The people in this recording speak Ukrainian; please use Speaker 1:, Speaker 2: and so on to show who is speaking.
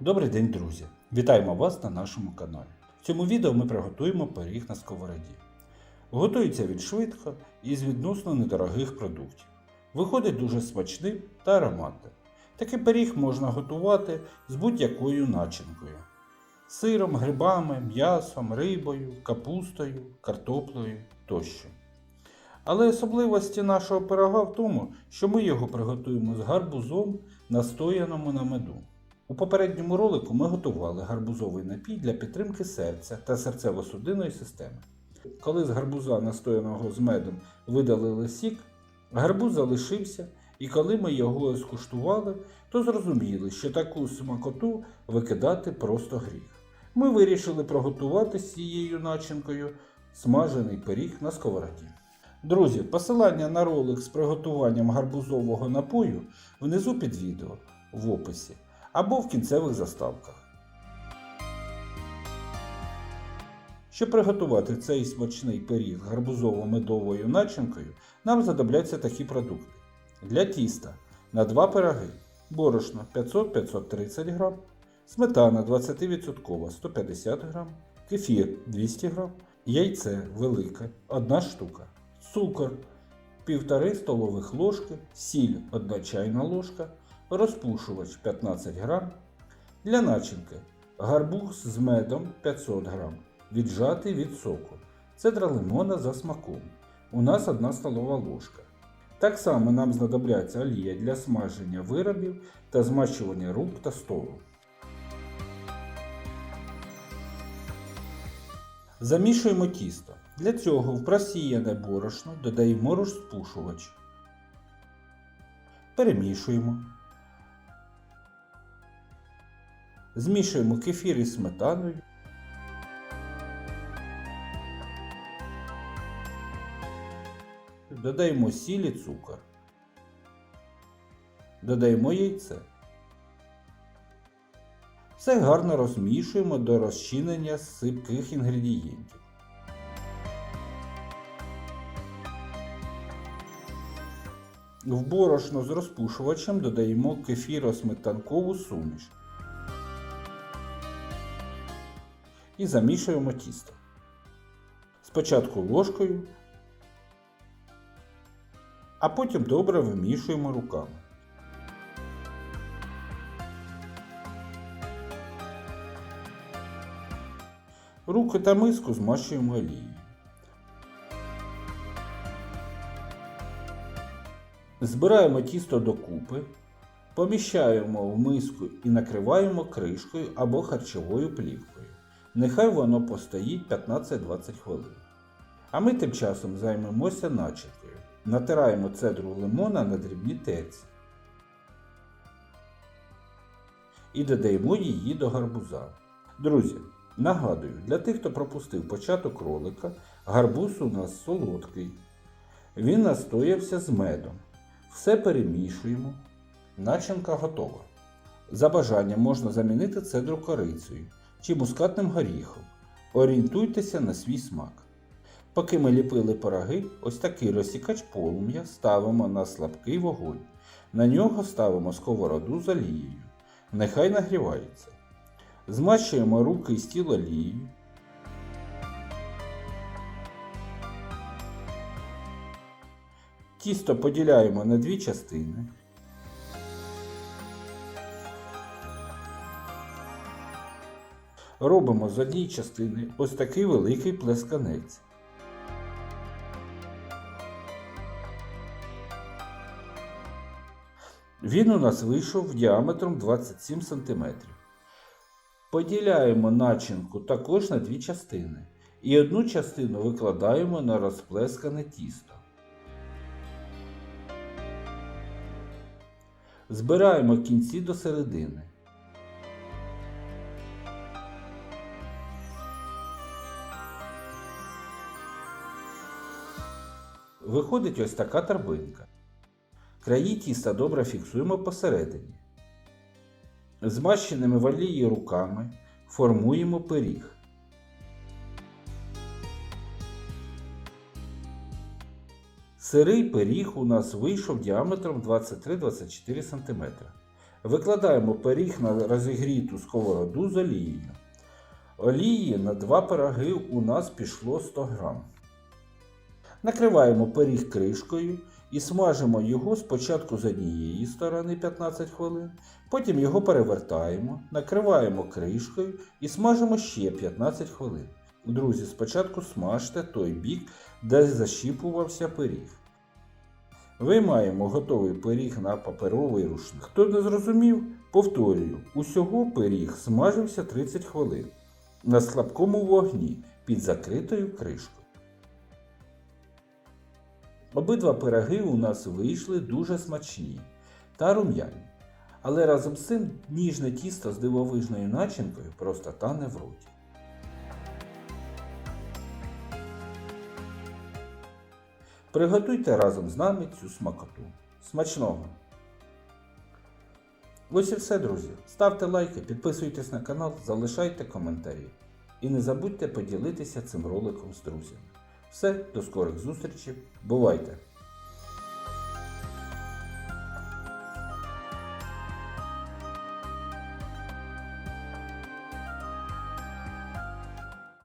Speaker 1: Добрий день, друзі! Вітаємо вас на нашому каналі. В цьому відео ми приготуємо пиріг на сковороді. Готується він швидко і з відносно недорогих продуктів. Виходить дуже смачним та ароматним. Такий пиріг можна готувати з будь-якою начинкою: сиром, грибами, м'ясом, рибою, капустою, картоплею тощо. Але особливості нашого пирога в тому, що ми його приготуємо з гарбузом, настояному на меду. У попередньому ролику ми готували гарбузовий напій для підтримки серця та серцево-судинної системи. Коли з гарбуза, настояного з медом, видалили сік, гарбуз залишився, і коли ми його скуштували, то зрозуміли, що таку смакоту викидати просто гріх. Ми вирішили приготувати з цією начинкою смажений пиріг на сковороді. Друзі, посилання на ролик з приготуванням гарбузового напою внизу під відео в описі або в кінцевих заставках. Щоб приготувати цей смачний пиріг гарбузово-медовою начинкою, нам знадобляться такі продукти. Для тіста на 2 пироги борошно 500-530 г, сметана 20% 150 г, кефір 200 г, яйце велике 1 штука, цукор 1,5 столових ложки, сіль 1 чайна ложка, розпушувач 15 г. Для начинки гарбуз з медом 500 г, віджатий від соку, цедра лимона за смаком. У нас 1 столова ложка. Так само нам знадобляться олія для смаження виробів та змащування рук та столу. Замішуємо тісто. Для цього в просіяне борошно додаємо розпушувач. Перемішуємо. Змішуємо кефір із сметаною. Додаємо сіль і цукор. Додаємо яйце. Все гарно розмішуємо до розчинення сипких інгредієнтів. В борошно з розпушувачем додаємо кефіро-сметанкову суміш. І замішуємо тісто. Спочатку ложкою, а потім добре вимішуємо руками. Руки та миску змащуємо олією. Збираємо тісто докупи, поміщаємо в миску і накриваємо кришкою або харчовою плівкою. Нехай воно постоїть 15-20 хвилин. А ми тим часом займемося начинкою. Натираємо цедру лимона на дрібні терці. І додаємо її до гарбуза. Друзі, нагадую, для тих, хто пропустив початок ролика, гарбуз у нас солодкий. Він настоявся з медом. Все перемішуємо. Начинка готова. За бажанням можна замінити цедру корицею чи мускатним горіхом. Орієнтуйтеся на свій смак. Поки ми ліпили пироги, ось такий розсікач полум'я ставимо на слабкий вогонь. На нього ставимо сковороду з олією. Нехай нагрівається. Змащуємо руки і стіл олією. Тісто поділяємо на дві частини. Робимо з однієї частини ось такий великий плесканець. Він у нас вийшов діаметром 27 см. Поділяємо начинку також на дві частини. І одну частину викладаємо на розплескане тісто. Збираємо кінці до середини. Виходить ось така торбинка. Краї тіста добре фіксуємо посередині. Змащеними в олії руками формуємо пиріг. Сирий пиріг у нас вийшов діаметром 23-24 см. Викладаємо пиріг на розігріту сковороду з олією. Олії на два пироги у нас пішло 100 грам. Накриваємо пиріг кришкою і смажимо його спочатку з однієї сторони 15 хвилин, потім його перевертаємо, накриваємо кришкою і смажимо ще 15 хвилин. Друзі, спочатку смажте той бік, де защіпувався пиріг. Виймаємо готовий пиріг на паперовий рушник. Хто не зрозумів, повторюю, усього пиріг смажився 30 хвилин на слабкому вогні під закритою кришкою. Обидва пироги у нас вийшли дуже смачні та рум'яні. Але разом з цим ніжне тісто з дивовижною начинкою просто тане в роті. Приготуйте разом з нами цю смакоту. Смачного! Ось і все, друзі. Ставте лайки, підписуйтесь на канал, залишайте коментарі. І не забудьте поділитися цим роликом з друзями. Все, до скорих зустрічей. Бувайте!